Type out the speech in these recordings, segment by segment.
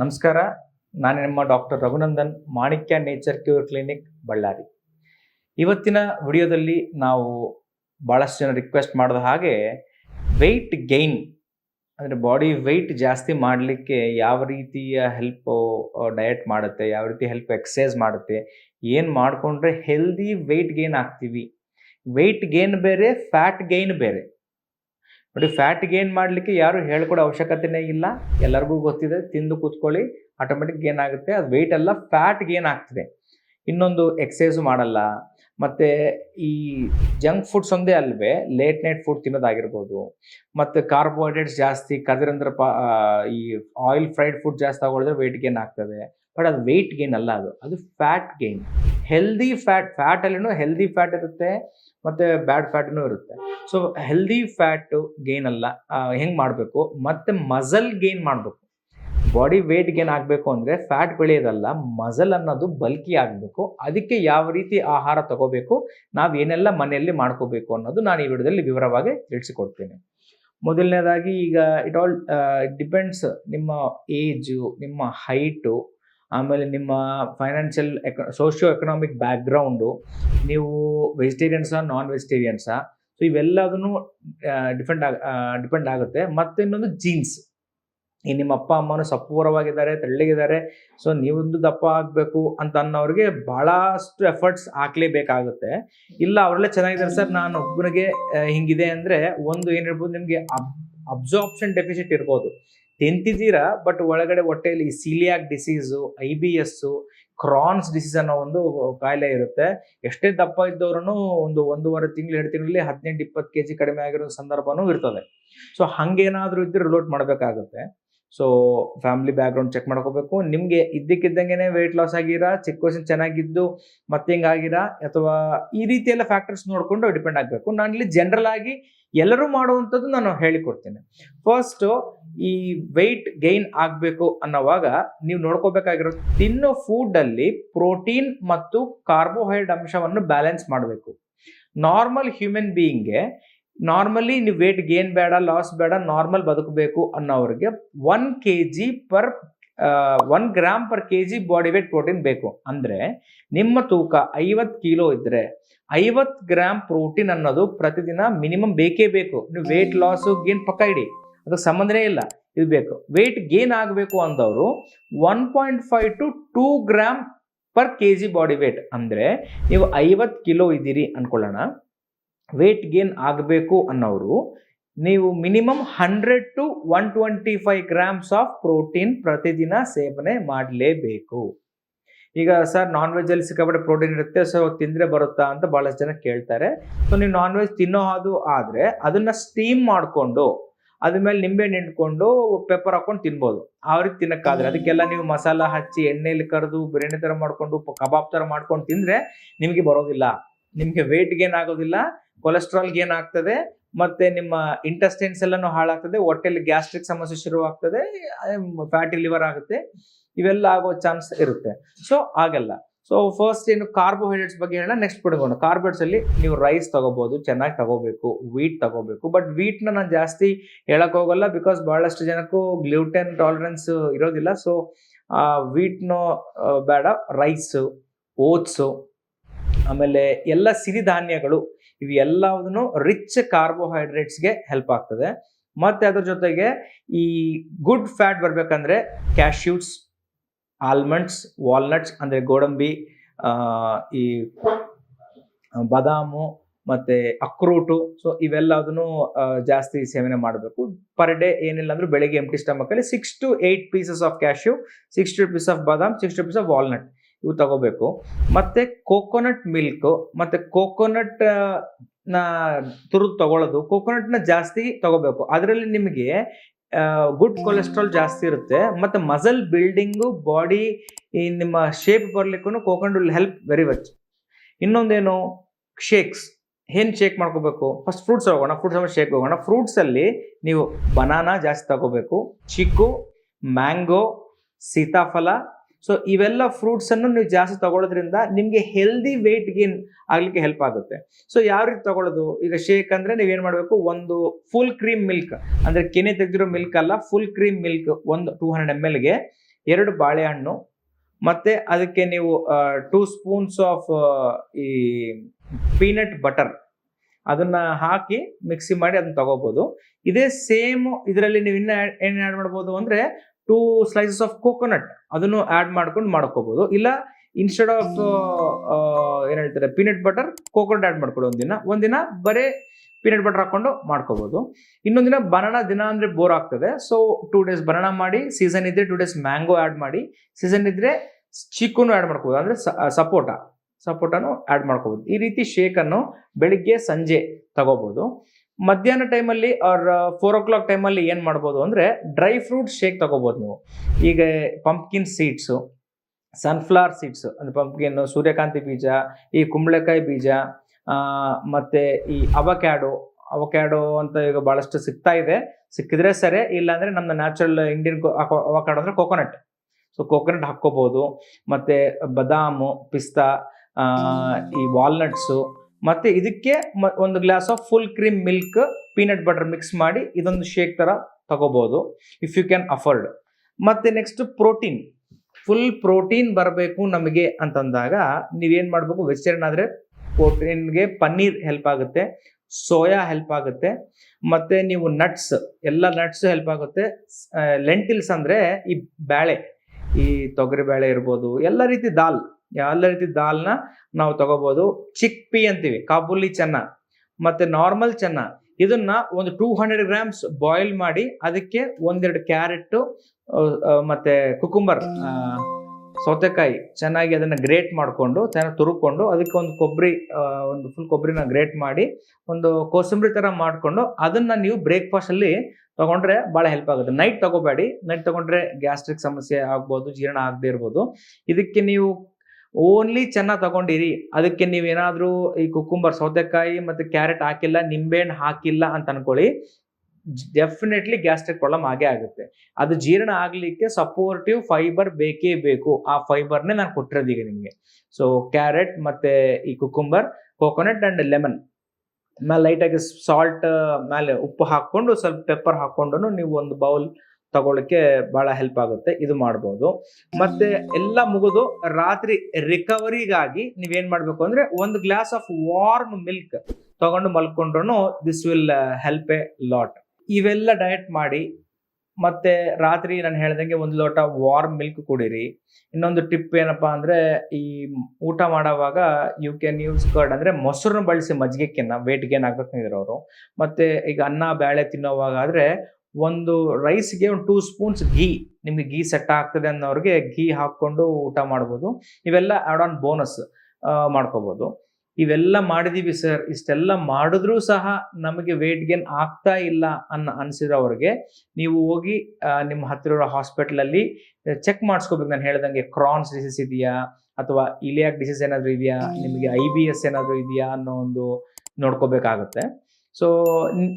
ನಮಸ್ಕಾರ. ನಾನು ನಿಮ್ಮ ಡಾಕ್ಟರ್ ರಘುನಂದನ್, ಮಾಣಿಕ್ಯ ನೇಚರ್ ಕ್ಯೂರ್ ಕ್ಲಿನಿಕ್, ಬಳ್ಳಾರಿ. ಇವತ್ತಿನ ವಿಡಿಯೋದಲ್ಲಿ ನಾವು ಭಾಳಷ್ಟು ಜನ ರಿಕ್ವೆಸ್ಟ್ ಮಾಡಿದ ಹಾಗೆ ವೆಯ್ಟ್ ಗೈನ್ ಅಂದರೆ ಬಾಡಿ ವೆಯ್ಟ್ ಜಾಸ್ತಿ ಮಾಡಲಿಕ್ಕೆ ಯಾವ ರೀತಿಯ ಹೆಲ್ಪ್ ಡಯಟ್ ಮಾಡುತ್ತೆ, ಯಾವ ರೀತಿ ಹೆಲ್ಪ್ ಎಕ್ಸಸೈಸ್ ಮಾಡುತ್ತೆ, ಏನು ಮಾಡಿಕೊಂಡ್ರೆ ಹೆಲ್ದಿ ವೆಯ್ಟ್ ಗೈನ್ ಆಗ್ತೀವಿ. ವೆಯ್ಟ್ ಗೈನ್ ಬೇರೆ ಫ್ಯಾಟ್ ಗೈನ್ ಬೇರೆ. ನೋಡಿ ಫ್ಯಾಟ್ ಗೇನ್ ಮಾಡಲಿಕ್ಕೆ ಯಾರು ಹೇಳ್ಕೊಡೋ ಅವಶ್ಯಕತೆನೇ ಇಲ್ಲ. ಎಲ್ಲರಿಗೂ ಗೊತ್ತಿದೆ, ತಿಂದು ಕೂತ್ಕೊಳ್ಳಿ ಆಟೋಮೆಟಿಕ್ ಗೇನ್ ಆಗುತ್ತೆ. ಅದು ವೆಯ್ಟ್ ಎಲ್ಲ ಫ್ಯಾಟ್ ಗೇನ್ ಆಗ್ತದೆ. ಇನ್ನೊಂದು ಎಕ್ಸಸೈಸು ಮಾಡಲ್ಲ. ಮತ್ತು ಈ ಜಂಕ್ ಫುಡ್ಸ್ ಒಂದೇ ಅಲ್ವೇ ಲೇಟ್ ನೈಟ್ ಫುಡ್ ತಿನ್ನೋದಾಗಿರ್ಬೋದು. ಮತ್ತು ಕಾರ್ಬೋಹೈಡ್ರೇಟ್ಸ್ ಜಾಸ್ತಿ, ಕದಿರಂದ್ರ ಪಾ ಈ ಆಯಿಲ್ ಫ್ರೈಡ್ ಫುಡ್ ಜಾಸ್ತಿ ತಗೊಳಿದ್ರೆ ವೆಯ್ಟ್ ಗೇನ್ ಆಗ್ತದೆ. ಬಟ್ ಅದು ವೆಯ್ಟ್ ಗೇನ್ ಅಲ್ಲ ಅದು. ಅದು ಫ್ಯಾಟ್ ಗೇನ್ ಹೆಲ್ದಿ ಫ್ಯಾಟ್ ಫ್ಯಾಟಲ್ಲಿನೂ ಹೆಲ್ದಿ ಫ್ಯಾಟ್ ಇರುತ್ತೆ. ಮತ್ತು ಬ್ಯಾಡ್ ಫ್ಯಾಟ್ನೂ ಇರುತ್ತೆ. ಸೊ ಹೆಲ್ದಿ ಫ್ಯಾಟ್ ಗೇನ್ ಅಲ್ಲ ಹೆಂಗೆ ಮಾಡಬೇಕು? ಮತ್ತು ಮಸಲ್ ಗೇನ್ ಮಾಡಬೇಕು. ಬಾಡಿ ವೇಟ್ ಗೇನ್ ಆಗಬೇಕು ಅಂದರೆ ಫ್ಯಾಟ್ ಬೆಳೆಯೋದಲ್ಲ ಮಸಲ್ ಅನ್ನೋದು ಬಲ್ಕಿ ಆಗಬೇಕು. ಅದಕ್ಕೆ ಯಾವ ರೀತಿ ಆಹಾರ ತಗೋಬೇಕು? ನಾವು ಏನೆಲ್ಲ ಮನೆಯಲ್ಲಿ ಮಾಡ್ಕೋಬೇಕು ಅನ್ನೋದು ನಾನು ಈ ವಿಡಿಯೋದಲ್ಲಿ ವಿವರವಾಗಿ ತಿಳಿಸಿಕೊಡ್ತೀನಿ. ಮೊದಲನೇದಾಗಿ ಈಗ ಇಟ್ ಆಲ್ ಡಿಪೆಂಡ್ಸ್ ನಿಮ್ಮ ಏಜು ನಿಮ್ಮ ಹೈಟು ಆಮೇಲೆ ನಿಮ್ಮ ಫೈನಾನ್ಷಿಯಲ್ ಎಕ ಸೋಷಿಯೋ ಎಕನಾಮಿಕ್ ಬ್ಯಾಕ್ಗ್ರೌಂಡು ನೀವು ವೆಜಿಟೇರಿಯನ್ಸಾ ನಾನ್ ವೆಜಿಟೇರಿಯನ್ಸಾ ಸೊ ಇವೆಲ್ಲದನ್ನು ಡಿಪೆಂಡ್ ಆಗ ಡಿಪೆಂಡ್ ಆಗುತ್ತೆ. ಮತ್ತು ಇನ್ನೊಂದು ಜೀನ್ಸ್ ಈ ನಿಮ್ಮ ಅಪ್ಪ, ಅಮ್ಮನೂ ಸಪೂರವಾಗಿದ್ದಾರೆ, ತೆಳ್ಳಗಿದ್ದಾರೆ ಸೊ ನೀವೊಂದು ದಪ್ಪ ಆಗಬೇಕು ಅಂತ ಅನ್ನೋರಿಗೆ ಭಾಳಷ್ಟು ಎಫರ್ಟ್ಸ್ ಹಾಕ್ಲೇಬೇಕಾಗುತ್ತೆ. ಇಲ್ಲ, ಅವರೆಲ್ಲ ಚೆನ್ನಾಗಿದ್ದಾರೆ ಸರ್, ನಾನು ಒಬ್ಬನಿಗೆ ಹಿಂಗಿದೆ ಅಂದರೆ ಒಂದು ಏನು ಹೇಳ್ಬೋದು ನಿಮಗೆ ಅಬ್ ಅಬ್ಸಾರ್ಪ್ಷನ್ ಡೆಫಿಸಿಟ್ ಇರ್ಬೋದು. ತಿಂತಿದ್ದೀರಾ? ಬಟ್ ಒಳಗಡೆ ಹೊಟ್ಟೆಯಲ್ಲಿ celiac disease I B S Crohn's disease ಅನ್ನೋ ಒಂದು ಕಾಯಿಲೆ ಇರುತ್ತೆ. ಎಷ್ಟೇ ದಪ್ಪ ಇದ್ದವ್ರೂ ಒಂದು ಒಂದೂವರೆ ತಿಂಗಳು, ಎರಡು ತಿಂಗಳಲ್ಲಿ ಹದಿನೆಂಟು, ಇಪ್ಪತ್ತು ಕೆ ಜಿ ಕಡಿಮೆ ಆಗಿರೋ ಸಂದರ್ಭನೂ ಇರ್ತದೆ. ಸೊ ಹಂಗೇನಾದರೂ ಇದ್ರೆ ರಿಲೋಟ್ ಮಾಡಬೇಕಾಗುತ್ತೆ. ಸೊ ಫ್ಯಾಮಿಲಿ ಬ್ಯಾಕ್ಗ್ರೌಂಡ್ ಚೆಕ್ ಮಾಡ್ಕೋಬೇಕು. ನಿಮಗೆ ಇದ್ದಕ್ಕಿದ್ದಂಗೆ ವೆಯ್ಟ್ ಲಾಸ್ ಆಗಿರಾ? ಚಿಕ್ಕ ವಯಸ್ಸಿನ ಚೆನ್ನಾಗಿದ್ದು ಮತ್ತೆ ಹಿಂಗಾಗಿರಾ ಅಥವಾ ಈ ರೀತಿಯೆಲ್ಲ ಫ್ಯಾಕ್ಟರ್ಸ್ ನೋಡಿಕೊಂಡು ಡಿಪೆಂಡ್ ಆಗಬೇಕು. ನಾನು ಇಲ್ಲಿ ಜನರಲ್ ಆಗಿ ಎಲ್ಲರೂ ಮಾಡುವಂಥದ್ದು ನಾನು ಹೇಳಿಕೊಡ್ತೇನೆ. ಫಸ್ಟು ಈ ವೆಯ್ಟ್ ಗೈನ್ ಆಗಬೇಕು ಅನ್ನೋವಾಗ ನೀವು ನೋಡ್ಕೋಬೇಕಾಗಿರೋ ತಿನ್ನೋ ಫುಡ್ಡಲ್ಲಿ ಪ್ರೋಟೀನ್ ಮತ್ತು ಕಾರ್ಬೋಹೈಡ್ರೇಟ್ ಅಂಶವನ್ನು ಬ್ಯಾಲೆನ್ಸ್ ಮಾಡಬೇಕು. ನಾರ್ಮಲ್ ಹ್ಯೂಮನ್ ಬೀಯಿಂಗ್ಗೆ ನಾರ್ಮಲಿ ನೀವು ವೆಯ್ಟ್ ಗೇನ್ ಬೇಡ ಲಾಸ್ ಬೇಡ ನಾರ್ಮಲ್ ಬದುಕಬೇಕು ಅನ್ನೋರಿಗೆ one K G per one gram per K G body weight protein ಬೇಕು. ಅಂದರೆ ನಿಮ್ಮ ತೂಕ ಐವತ್ತು ಕಿಲೋ ಇದ್ದರೆ ಐವತ್ತು ಗ್ರಾಮ್ ಪ್ರೋಟೀನ್ ಅನ್ನೋದು ಪ್ರತಿದಿನ ಮಿನಿಮಮ್ ಬೇಕೇ ಬೇಕು. ನೀವು ವೆಯ್ಟ್ ಲಾಸು ಗೇನ್ ಪಕ್ಕ ಇಡಿ. ಅದಕ್ಕೆ ಸಂಬಂಧನೇ ಇಲ್ಲ. ಇದು ಬೇಕು. ವೆಯ್ಟ್ ಗೇನ್ ಆಗಬೇಕು ಅಂದವರು one point five to two gram per K G body weight ಅಂದರೆ ನೀವು ಐವತ್ತು ಕಿಲೋ ಇದ್ದೀರಿ ಅನ್ಕೊಳ್ಳೋಣ. ವೆಯ್ಟ್ ಗೇನ್ ಆಗಬೇಕು ಅನ್ನೋರು ನೀವು minimum hundred to one twenty five grams of protein ಪ್ರತಿದಿನ ಸೇವನೆ ಮಾಡಲೇಬೇಕು. ಈಗ ಸರ್ ನಾನ್ ವೆಜ್ಜಲ್ಲಿ ಸಿಕ್ಕಾಪಟ್ಟೆ ಪ್ರೋಟೀನ್ ಇರುತ್ತೆ, ಸೊ ತಿಂದರೆ ಬರುತ್ತಾ ಅಂತ ಭಾಳಷ್ಟು ಜನ ಕೇಳ್ತಾರೆ. ಸೊ ನೀವು ನಾನ್ ವೆಜ್ ತಿನ್ನೋ ಅದು ಆದರೆ ಅದನ್ನು ಸ್ಟೀಮ್ ಮಾಡಿಕೊಂಡು, ಅದ್ರ ಮೇಲೆ ನಿಂಬೆಹಣ್ಣು ಹಿಂಡ್ಕೊಂಡು ಪೆಪ್ಪರ್ ಹಾಕೊಂಡು ತಿನ್ಬೋದು. ಆ ರೀತಿ ತಿನ್ನಕ್ಕಾದ್ರೆ ಅದಕ್ಕೆಲ್ಲ ನೀವು ಮಸಾಲ ಹಚ್ಚಿ, ಎಣ್ಣೆಲಿ ಕರೆದು, ಬಿರಿಯಾನಿ ಥರ ಮಾಡಿಕೊಂಡು ಕಬಾಬ್ ಥರ ಮಾಡ್ಕೊಂಡು ತಿಂದರೆ ನಿಮಗೆ ಬರೋದಿಲ್ಲ. ನಿಮಗೆ ವೇಟ್ ಗೇನ್ ಆಗೋದಿಲ್ಲ. ಕೊಲೆಸ್ಟ್ರಾಲ್ ಗೇನ್ ಆಗ್ತದೆ, ಮತ್ತೆ ನಿಮ್ಮ ಇಂಟೆಸ್ಟೈನ್ಸ್ ಎಲ್ಲಾನು ಹಾಳಾಗ್ತದೆ, ಹೊಟ್ಟೆಲಿ ಗ್ಯಾಸ್ಟ್ರಿಕ್ ಸಮಸ್ಯೆ ಶುರುವಾಗ್ತದೆ ಫ್ಯಾಟಿ ಲಿವರ್ ಆಗುತ್ತೆ, ಇವೆಲ್ಲ ಆಗೋ ಚಾನ್ಸ್ ಇರುತ್ತೆ. ಸೊ ಆಗಲ್ಲ ಸೊ ಫಸ್ಟ್ ಏನು ಕಾರ್ಬೋಹೈಡ್ರೇಟ್ಸ್ ಬಗ್ಗೆ ಹೇಳೋಣ ನೆಕ್ಸ್ಟ್ ಪಡ್ಕೊಂಡು ಕಾರ್ಬೋಹೈಡ್ರೇಟ್ಸ್ ಅಲ್ಲಿ ನೀವು ರೈಸ್ ತಗೋಬಹುದು ಚೆನ್ನಾಗಿ ತಗೋಬೇಕು ವೀಟ್ ತಗೋಬೇಕು ಬಟ್ ವೀಟ್ನ ನಾನು ಜಾಸ್ತಿ ಹೇಳಕ್ ಹೋಗಲ್ಲ ಬಿಕಾಸ್ ಬಹಳಷ್ಟು ಜನಕ್ಕೂ ಗ್ಲೂಟೆನ್ ಟಾಲರೆನ್ಸ್ ಇರೋದಿಲ್ಲ. ಸೊ ವೀಟ್ನು ಬೇಡ ರೈಸು ಓಟ್ಸು ಆಮೇಲೆ ಎಲ್ಲ ಸಿರಿಧಾನ್ಯಗಳು ಇವು ಎಲ್ಲದನ್ನು ರಿಚ್ ಕಾರ್ಬೋಹೈಡ್ರೇಟ್ಸ್ಗೆ ಹೆಲ್ಪ್ ಆಗ್ತದೆ. ಮತ್ತೆ ಅದ್ರ ಜೊತೆಗೆ ಈ ಗುಡ್ ಫ್ಯಾಟ್ ಬರಬೇಕಂದ್ರೆ ಕ್ಯಾಶ್ಯೂಟ್ಸ್ ಆಲ್ಮಂಡ್ಸ್ ವಾಲ್ನಟ್ಸ್ ಅಂದರೆ ಗೋಡಂಬಿ ಈ ಬಾದಾಮು ಮತ್ತೆ ಅಕ್ರೂಟು ಸೊ ಇವೆಲ್ಲದನ್ನು ಜಾಸ್ತಿ ಸೇವನೆ ಮಾಡಬೇಕು. ಪರ್ ಡೇ ಏನಿಲ್ಲ ಅಂದ್ರೆ ಬೆಳಿಗ್ಗೆ empty ಸ್ಟಮಕಲ್ಲಿ six to eight pieces of cashew six to piece of badam six to piece of walnut ಇವು ತಗೋಬೇಕು. ಮತ್ತೆ ಕೋಕೋನಟ್ ಮಿಲ್ಕ್ ಮತ್ತೆ ಕೋಕೋನಟ್ನ ತುರಿದು ತಗೊಳ್ಳೋದು ಕೋಕೋನಟ್ನ ಜಾಸ್ತಿ ತಗೋಬೇಕು. ಅದರಲ್ಲಿ ನಿಮಗೆ ಗುಡ್ ಕೊಲೆಸ್ಟ್ರಾಲ್ ಜಾಸ್ತಿ ಇರುತ್ತೆ, ಮತ್ತೆ ಮಸಲ್ ಬಿಲ್ಡಿಂಗು ಬಾಡಿ ನಿಮ್ಮ shape ಬರ್ಲಿಕ್ಕೂ coconut will help very much ಇನ್ನೊಂದೇನು ಶೇಕ್ಸ್ ಏನ್ ಶೇಕ್ ಮಾಡ್ಕೋಬೇಕು? ಫಸ್ಟ್ ಫ್ರೂಟ್ಸ್ ಹೋಗೋಣ ಫ್ರೂಟ್ಸ್ ಆಮೇಲೆ ಶೇಕ್ ಹೋಗೋಣ. ಫ್ರೂಟ್ಸ್ ಅಲ್ಲಿ ನೀವು ಬನಾನಾ ಜಾಸ್ತಿ ತಗೋಬೇಕು, ಚಿಕ್ಕು ಮ್ಯಾಂಗೋ ಸೀತಾಫಲ ಸೊ ಇವೆಲ್ಲ ಫ್ರೂಟ್ಸ್ ಅನ್ನು ನೀವು ಜಾಸ್ತಿ ತಗೊಳ್ಳೋದ್ರಿಂದ ನಿಮಗೆ ಹೆಲ್ದಿ ವೆಯ್ಟ್ ಗೇನ್ ಆಗ್ಲಿಕ್ಕೆ ಹೆಲ್ಪ್ ಆಗುತ್ತೆ. ಸೊ ಯಾವ ರೀತಿ ತಗೊಳ್ಳೋದು? ಈಗ ಶೇಕ್ ಅಂದ್ರೆ ನೀವೇನ್ ಮಾಡಬೇಕು? ಒಂದು ಫುಲ್ ಕ್ರೀಮ್ ಮಿಲ್ಕ್ ಅಂದ್ರೆ ಕೆನೆ ತೆಗೆದಿರೋ ಮಿಲ್ಕ್ ಅಲ್ಲ ಫುಲ್ ಕ್ರೀಮ್ ಮಿಲ್ಕ್ ಒಂದು ಟೂ ಹಂಡ್ರೆಡ್ ಎಂ ಎಲ್ಗೆ ಎರಡು ಬಾಳೆಹಣ್ಣು, ಮತ್ತೆ ಅದಕ್ಕೆ ನೀವು ಟೂ ಸ್ಪೂನ್ಸ್ ಆಫ್ ಈ ಪೀನಟ್ ಬಟರ್ ಅದನ್ನ ಹಾಕಿ ಮಿಕ್ಸಿ ಮಾಡಿ ಅದನ್ನ ತಗೋಬಹುದು ಇದೇ ಸೇಮ್ ಇದರಲ್ಲಿ ನೀವು ಇನ್ನ ಏನ್ ಆಡ್ ಮಾಡ್ಬೋದು ಅಂದ್ರೆ ಟೂ ಸ್ಲೈಸಸ್ ಆಫ್ ಕೋಕೋನಟ್. ಅದನ್ನು ಆ್ಯಡ್ ಮಾಡ್ಕೊಂಡು ಮಾಡ್ಕೋಬಹುದು ಇಲ್ಲ ಇನ್ಸ್ಟೆಡ್ ಆಫ್ ಏನ್ ಹೇಳ್ತಾರೆ ಪೀನಟ್ ಬಟರ್ ಕೋಕೋನಟ್ ಆ್ಯಡ್ ಮಾಡ್ಕೊಳ್ಳೋ ಒಂದಿನ ಒಂದಿನ ಬರೇ ಪೀನಟ್ ಬಟರ್ ಹಾಕೊಂಡು ಮಾಡ್ಕೋಬಹುದು ಇನ್ನೊಂದಿನ ಬನಾನಾ ದಿನ ಅಂದ್ರೆ ಬೋರ್ ಆಗ್ತದೆ. ಸೊ ಟೂ ಡೇಸ್ ಬನಾನಾ ಮಾಡಿ ಸೀಸನ್ ಇದ್ರೆ ಟೂ ಡೇಸ್ ಮ್ಯಾಂಗೋ ಆ್ಯಡ್ ಮಾಡಿ ಸೀಸನ್ ಇದ್ರೆ ಚಿಕ್ಕುನು ಆ್ಯಡ್ ಮಾಡ್ಕೋಬಹುದು ಅಂದ್ರೆ ಸಪೋಟ. ಸಪೋಟನು ಆ್ಯಡ್ ಮಾಡ್ಕೋಬಹುದು ಈ ರೀತಿ ಶೇಕನ್ನು ಬೆಳಿಗ್ಗೆ ಸಂಜೆ ತಗೋಬಹುದು ಮಧ್ಯಾಹ್ನ ಟೈಮಲ್ಲಿ ಆರ್ ಫೋರ್ ಓ ಕ್ಲಾಕ್ ಟೈಮಲ್ಲಿ ಏನು ಮಾಡ್ಬೋದು ಅಂದರೆ ಡ್ರೈ ಫ್ರೂಟ್ ಶೇಕ್ ತಗೋಬೋದು ನೀವು. ಈಗ ಪಂಪ್ಕಿನ್ ಸೀಡ್ಸು ಸನ್ಫ್ಲವರ್ ಸೀಡ್ಸು ಅಂದರೆ ಪಂಪ್ಕಿನ್ ಸೂರ್ಯಕಾಂತಿ ಬೀಜ, ಈ ಕುಂಬಳಕಾಯಿ ಬೀಜ ಮತ್ತು ಮತ್ತೆ ಈ ಅವಕ್ಯಾಡೋ ಅವಕ್ಯಾಡೋ ಅಂತ ಈಗ ಭಾಳಷ್ಟು ಸಿಗ್ತಾ ಇದೆ. ಸಿಕ್ಕಿದ್ರೆ ಸರಿ, ಇಲ್ಲಾಂದರೆ ನಮ್ಮ ನ್ಯಾಚುರಲ್ ಇಂಡಿಯನ್ ಅವಕ್ಯಾಡೋ ಅಂದರೆ ಕೋಕೋನಟ್ ಸೊ ಕೋಕೋನಟ್ ಹಾಕ್ಕೋಬೋದು. ಮತ್ತು ಬದಾಮು, ಪಿಸ್ತಾ ಈ ವಾಲ್ನಟ್ಸು ಮತ್ತೆ ಇದಕ್ಕೆ ಒಂದು glass of full cream milk peanut butter mix ಮಾಡಿ ಇದೊಂದು ಶೇಕ್ ತರ ತಗೋಬಹುದು ಇಫ್ ಯು ಕ್ಯಾನ್ ಅಫೋರ್ಡ್ ಮತ್ತೆ ನೆಕ್ಸ್ಟ್ ಪ್ರೋಟೀನ್ ಫುಲ್ ಪ್ರೋಟೀನ್ ಬರಬೇಕು ನಮಗೆ ಅಂತಂದಾಗ ನೀವೇನ್ ಮಾಡಬೇಕು ವೆಜಿಟೇರಿಯನ್ ಆದ್ರೆ ಪ್ರೋಟೀನ್ಗೆ ಪನ್ನೀರ್ ಹೆಲ್ಪ್ ಆಗುತ್ತೆ, ಸೋಯಾ ಹೆಲ್ಪ್ ಆಗುತ್ತೆ, ಮತ್ತೆ ನೀವು ನಟ್ಸ್ ಎಲ್ಲ ನಟ್ಸ್ ಹೆಲ್ಪ್ ಆಗುತ್ತೆ ಲೆಂಟಿಲ್ಸ್ ಅಂದ್ರೆ ಈ ಬ್ಯಾಳೆ, ಈ ತೊಗರಿ ಬೇಳೆ ಇರ್ಬೋದು, ಎಲ್ಲ ರೀತಿ ದಾಲ್. ಎಲ್ಲ ರೀತಿ ದಾಲ್ನ ನಾವು ತಗೋಬಹುದು ಚಿಕ್ ಪಿ ಅಂತೀವಿ, ಕಾಬೂಲಿ ಚೆನ್ನ. ಮತ್ತೆ ನಾರ್ಮಲ್ ಚೆನ್ನ. ಇದನ್ನ ಒಂದು ಟೂ ಹಂಡ್ರೆಡ್ ಗ್ರಾಮ್ಸ್ ಬಾಯ್ಲ್ ಮಾಡಿ ಅದಕ್ಕೆ ಒಂದೆರಡು ಕ್ಯಾರೆಟ್ ಮತ್ತೆ ಕುಕುಂಬರ್ ಸೌತೆಕಾಯಿ ಚೆನ್ನಾಗಿ ಅದನ್ನ ಗ್ರೇಟ್ ಮಾಡಿಕೊಂಡು, ಚೆನ್ನಾಗಿ ತುರುಕೊಂಡು ಅದಕ್ಕೆ ಒಂದು ಕೊಬ್ಬರಿ ಒಂದು ಫುಲ್ ಕೊಬ್ಬರಿನ ಗ್ರೇಟ್ ಮಾಡಿ ಒಂದು ಕೋಸಂಬರಿ ತರ ಮಾಡಿಕೊಂಡು ಅದನ್ನ ನೀವು ಬ್ರೇಕ್ಫಾಸ್ಟ್ ಅಲ್ಲಿ ತಗೊಂಡ್ರೆ ಬಹಳ ಹೆಲ್ಪ್ ಆಗುತ್ತೆ. ನೈಟ್ ತಗೋಬೇಡಿ. ನೈಟ್ ತಗೊಂಡ್ರೆ ಗ್ಯಾಸ್ಟ್ರಿಕ್ ಸಮಸ್ಯೆ ಆಗ್ಬೋದು, ಜೀರ್ಣ ಆಗದೆ ಇರ್ಬೋದು. ಇದಕ್ಕೆ ನೀವು ಓನ್ಲಿ ಚೆನ್ನಾಗಿ ತಗೊಂಡಿರಿ ಅದಕ್ಕೆ ನೀವೇನಾದ್ರೂ ಈ ಕುಕ್ಕುಂಬರ್ ಸೌತೆಕಾಯಿ ಮತ್ತು ಕ್ಯಾರೆಟ್ ಹಾಕಿಲ್ಲ ನಿಂಬೆಹಣ್ಣು ಹಾಕಿಲ್ಲ ಅಂತ ಅನ್ಕೊಳ್ಳಿ ಡೆಫಿನೆಟ್ಲಿ ಗ್ಯಾಸ್ಟ್ರಿಕ್ ಪ್ರಾಬ್ಲಮ್ ಆಗೇ ಆಗುತ್ತೆ ಅದು ಜೀರ್ಣ ಆಗಲಿಕ್ಕೆ ಸಪೋರ್ಟಿವ್ ಫೈಬರ್ ಬೇಕೇ ಬೇಕು ಆ ಫೈಬರ್ನೇ ನಾನು ಕೊಟ್ಟಿರೋದು ಈಗ ನಿಮಗೆ ಸೊ ಕ್ಯಾರೆಟ್ ಮತ್ತೆ ಈ ಕುಕ್ಕುಂಬರ್ ಕೋಕೋನಟ್ ಅಂಡ್ ಲೆಮನ್ ಮೇಲೆ ಲೈಟಾಗಿ ಸಾಲ್ಟ್ ಮೇಲೆ ಉಪ್ಪು ಹಾಕ್ಕೊಂಡು ಸ್ವಲ್ಪ ಪೆಪ್ಪರ್ ಹಾಕ್ಕೊಂಡು ನೀವು ಒಂದು ಬೌಲ್ ತಗೊಳ್ಳಿಕ್ಕೆ ಬಹಳ ಹೆಲ್ಪ್ ಆಗುತ್ತೆ. ಇದು ಮಾಡ್ಬೋದು. ಮತ್ತೆ ಎಲ್ಲ ಮುಗಿದು ರಾತ್ರಿ ರಿಕವರಿಗಾಗಿ ನೀವೇನ್ ಮಾಡ್ಬೇಕು ಅಂದ್ರೆ ಒಂದು ಗ್ಲಾಸ್ ಆಫ್ ವಾರ್ಮ್ ಮಿಲ್ಕ್ ತಗೊಂಡು ಮಲ್ಕೊಂಡ್ರು this will help a lot ಇವೆಲ್ಲ ಡಯಟ್ ಮಾಡಿ ಮತ್ತೆ ರಾತ್ರಿ ನಾನು ಹೇಳ್ದಂಗೆ ಒಂದು ಲೋಟ ವಾರ್ಮ್ ಮಿಲ್ಕ್ ಕುಡೀರಿ. ಇನ್ನೊಂದು ಟಿಪ್ ಏನಪ್ಪಾ ಅಂದ್ರೆ ಈ ಊಟ ಮಾಡೋವಾಗ ಯು ಕ್ಯಾನ್ ಯೂಸ್ ಕರ್ಡ್ ಅಂದ್ರೆ ಮೊಸರನ್ನ ಬಳಸಿ ಮಜ್ಜಿಗೆಕ್ಕಿನ್ನ ವೇಟ್ ಗೇನ್ ಅವರು ಮತ್ತೆ ಈಗ ಅನ್ನ ಬೇಳೆ ತಿನ್ನೋವಾಗ ಆದ್ರೆ ಒಂದು ರೈಸ್ಗೆ ಒಂದು ಟೂ ಸ್ಪೂನ್ಸ್ ಘೀ ನಿಮ್ಗೆ ಘೀ ಸೆಟ್ ಆಗ್ತದೆ ಅನ್ನೋರಿಗೆ ಘೀ ಹಾಕೊಂಡು ಊಟ ಮಾಡ್ಬೋದು. ಇವೆಲ್ಲ ಆಡ್ ಆನ್ ಬೋನಸ್ ಮಾಡ್ಕೋಬೋದು. ಇವೆಲ್ಲ ಮಾಡಿದೀವಿ ಸರ್ ಇಷ್ಟೆಲ್ಲ ಮಾಡಿದ್ರೂ ಸಹ ನಮಗೆ ವೇಟ್ ಗೇನ್ ಆಗ್ತಾ ಇಲ್ಲ ಅನ್ನ ಅನಿಸಿದವ್ರಿಗೆ ನೀವು ಹೋಗಿ ನಿಮ್ಮ ಹತ್ತಿರ ಇರೋ ಹಾಸ್ಪಿಟ್ಲಲ್ಲಿ ಚೆಕ್ ಮಾಡಿಸ್ಕೋಬೇಕು. ನಾನು ಹೇಳ್ದಂಗೆ ಕ್ರಾನ್ಸ್ ಡಿಸೀಸ್ ಇದೆಯಾ? ಅಥವಾ ಇಲಿಯಾಕ್ ಡಿಸೀಸ್ ಏನಾದರೂ ಇದೆಯಾ? ನಿಮಗೆ ಐ ಬಿ ಎಸ್ ಏನಾದರೂ ಇದೆಯಾ ಅನ್ನೋ ಒಂದು ನೋಡ್ಕೋಬೇಕಾಗುತ್ತೆ. ಸೊ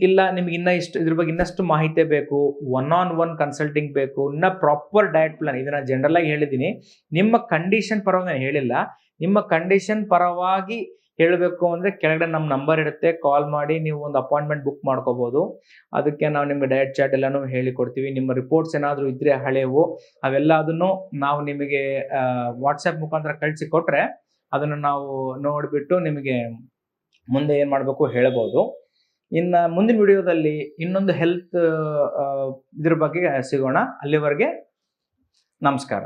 ಇಲ್ಲ, ನಿಮ್ಗೆ ಇನ್ನ ಇಷ್ಟು, ಇದ್ರ ಬಗ್ಗೆ ಇನ್ನಷ್ಟು ಮಾಹಿತಿ ಬೇಕು ಒನ್ ಆನ್ ಒನ್ ಕನ್ಸಲ್ಟಿಂಗ್ ಬೇಕು, ಇನ್ನ ಪ್ರಾಪರ್ ಡಯಟ್ ಪ್ಲಾನ್ ಇದನ್ನ ಜನರಲ್ ಆಗಿ ಹೇಳಿದ್ದೀನಿ ನಿಮ್ಮ ಕಂಡೀಷನ್ ಪರವಾಗಿ ನಾನು ಹೇಳಿಲ್ಲ. ನಿಮ್ಮ ಕಂಡೀಷನ್ ಪರವಾಗಿ ಹೇಳಬೇಕು ಅಂದ್ರೆ ಕೆಳಗಡೆ ನಮ್ಮ ನಂಬರ್ ಇರುತ್ತೆ ಕಾಲ್ ಮಾಡಿ ನೀವು ಒಂದು ಅಪಾಯಿಂಟ್ಮೆಂಟ್ ಬುಕ್ ಮಾಡ್ಕೋಬಹುದು ಅದಕ್ಕೆ ನಾವು ನಿಮ್ಗೆ ಡಯಟ್ ಚಾರ್ಟ್ ಎಲ್ಲಾನು ಹೇಳಿಕೊಡ್ತೀವಿ ನಿಮ್ಮ ರಿಪೋರ್ಟ್ಸ್ ಏನಾದರೂ ಇದ್ರೆ ಹಳೆವು ಅವೆಲ್ಲ ಅದನ್ನು ನಾವು ನಿಮಗೆ ವಾಟ್ಸಪ್ ಮುಖಾಂತರ ಕಳಿಸಿ ಕೊಟ್ರೆ ಅದನ್ನು ನಾವು ನೋಡಿಬಿಟ್ಟು ನಿಮಗೆ ಮುಂದೆ ಏನು ಮಾಡಬೇಕು ಹೇಳ್ಬೋದು. ಇನ್ನು ಮುಂದಿನ ವಿಡಿಯೋದಲ್ಲಿ ಇನ್ನೊಂದು ಹೆಲ್ತ್ ಇದ್ರ ಬಗ್ಗೆ ಸಿಗೋಣ. ಅಲ್ಲಿವರೆಗೆ ನಮಸ್ಕಾರ.